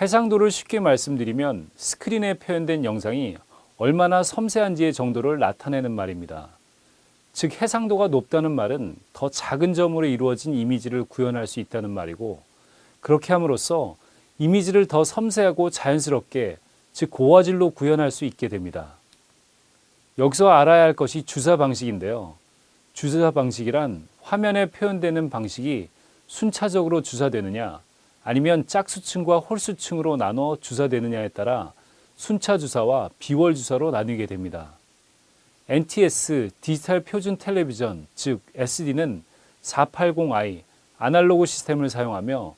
해상도를 쉽게 말씀드리면 스크린에 표현된 영상이 얼마나 섬세한지의 정도를 나타내는 말입니다. 즉 해상도가 높다는 말은 더 작은 점으로 이루어진 이미지를 구현할 수 있다는 말이고 그렇게 함으로써 이미지를 더 섬세하고 자연스럽게 즉 고화질로 구현할 수 있게 됩니다. 여기서 알아야 할 것이 주사 방식인데요. 주사 방식이란 화면에 표현되는 방식이 순차적으로 주사되느냐 아니면 짝수층과 홀수층으로 나눠 주사되느냐에 따라 순차 주사와 비월 주사로 나뉘게 됩니다. NTS 디지털 표준 텔레비전 즉 SD는 480i 아날로그 시스템을 사용하며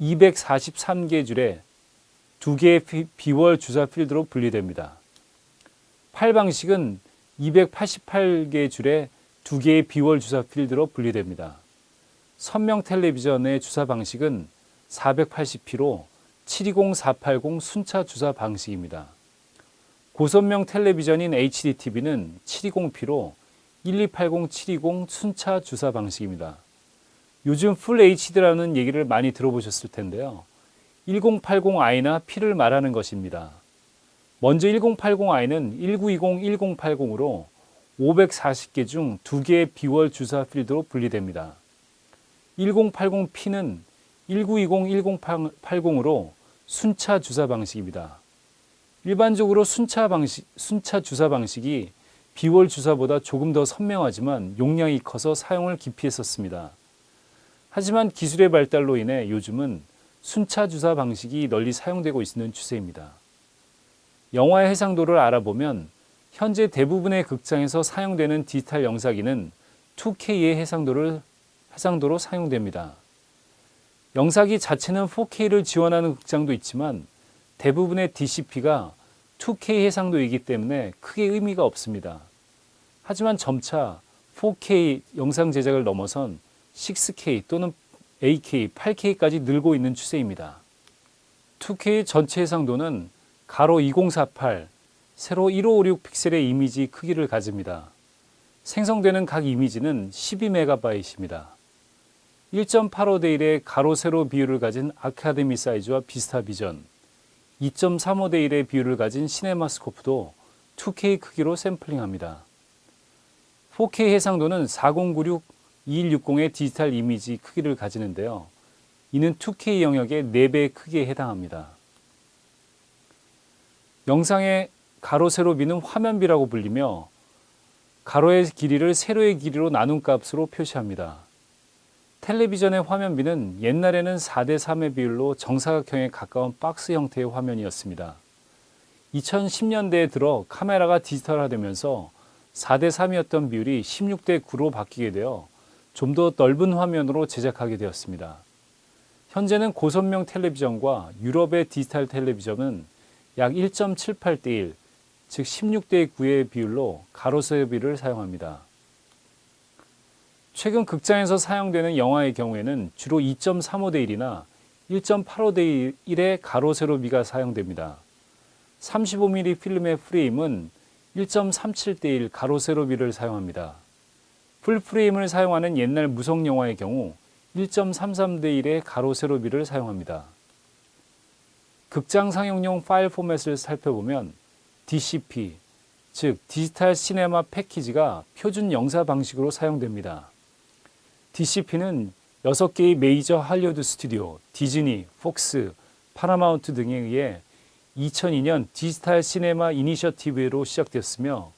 243개 줄에 두 개의 비월 주사 필드로 분리됩니다. 팔 방식은 288개 줄에 두 개의 비월 주사 필드로 분리됩니다. 선명 텔레비전의 주사 방식은 480p로 720-480 순차 주사 방식입니다. 고선명 텔레비전인 HDTV는 720p로 1280-720 순차 주사 방식입니다. 요즘 풀 HD라는 얘기를 많이 들어보셨을 텐데요. 1080i나 P를 말하는 것입니다. 먼저 1080i는 1920-1080으로 540개 중 2개의 비월 주사 필드로 분리됩니다. 1080P는 1920-1080으로 순차 주사 방식입니다. 일반적으로 순차 방식, 순차 주사 방식이 비월 주사보다 조금 더 선명하지만 용량이 커서 사용을 기피했었습니다. 하지만 기술의 발달로 인해 요즘은 순차 주사 방식이 널리 사용되고 있는 추세입니다. 영화의 해상도를 알아보면 현재 대부분의 극장에서 사용되는 디지털 영상기는 2K의 해상도를 해상도로 사용됩니다. 영상기 자체는 4K를 지원하는 극장도 있지만 대부분의 DCP가 2K 해상도이기 때문에 크게 의미가 없습니다. 하지만 점차 4K 영상 제작을 넘어선 6K 또는 8K, 8K까지 늘고 있는 추세입니다. 2K의 전체 해상도는 가로 2048, 세로 1556 픽셀의 이미지 크기를 가집니다. 생성되는 각 이미지는 12MB입니다. 1.85대 1의 가로 세로 비율을 가진 아카데미 사이즈와 비스타 비전, 2.35대 1의 비율을 가진 시네마스코프도 2K 크기로 샘플링합니다. 4K 해상도는 4096 2160의 디지털 이미지 크기를 가지는데요. 이는 2K 영역의 4배 크기에 해당합니다. 영상의 가로 세로비는 화면비라고 불리며 가로의 길이를 세로의 길이로 나눈 값으로 표시합니다. 텔레비전의 화면비는 옛날에는 4대 3의 비율로 정사각형에 가까운 박스 형태의 화면이었습니다. 2010년대에 들어 카메라가 디지털화되면서 4대 3이었던 비율이 16대 9로 바뀌게 되어 좀 더 넓은 화면으로 제작하게 되었습니다. 현재는 고선명 텔레비전과 유럽의 디지털 텔레비전은 약 1.78대 1, 즉 16대 9의 비율로 가로세비를 사용합니다. 최근 극장에서 사용되는 영화의 경우에는 주로 2.35대 1이나 1.85대 1의 가로 세로 비가 사용됩니다. 35mm 필름의 프레임은 1.37대 1 가로 세로 비를 사용합니다. 풀 프레임을 사용하는 옛날 무성 영화의 경우 1.33대 1의 가로 세로 비를 사용합니다. 극장 상영용 파일 포맷을 살펴보면 DCP, 즉 디지털 시네마 패키지가 표준 영사 방식으로 사용됩니다. DCP는 6개의 메이저 할리우드 스튜디오, 디즈니, 폭스, 파라마운트 등에 의해 2002년 디지털 시네마 이니셔티브로 시작되었으며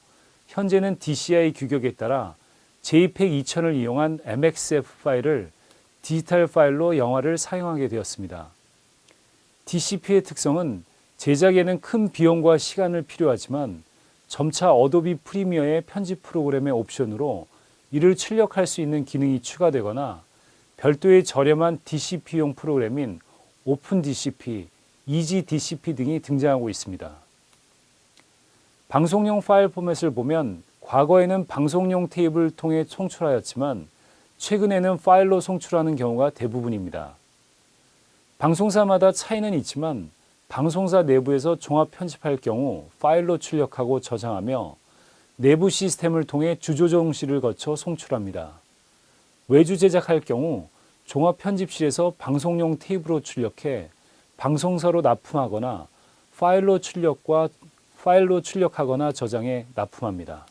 현재는 DCI 규격에 따라 JPEG 2000을 이용한 MXF 파일을 디지털 파일로 영화를 사용하게 되었습니다. DCP의 특성은 제작에는 큰 비용과 시간을 필요하지만 점차 어도비 프리미어의 편집 프로그램의 옵션으로 이를 출력할 수 있는 기능이 추가되거나 별도의 저렴한 DCP용 프로그램인 오픈 DCP, 이지 DCP 등이 등장하고 있습니다. 방송용 파일 포맷을 보면 과거에는 방송용 테이블을 통해 송출하였지만 최근에는 파일로 송출하는 경우가 대부분입니다. 방송사마다 차이는 있지만 방송사 내부에서 종합 편집할 경우 파일로 출력하고 저장하며 내부 시스템을 통해 주조정실을 거쳐 송출합니다. 외주 제작할 경우 종합 편집실에서 방송용 테이프로 출력해 방송사로 납품하거나 파일로 출력과 파일로 출력하거나 저장해 납품합니다.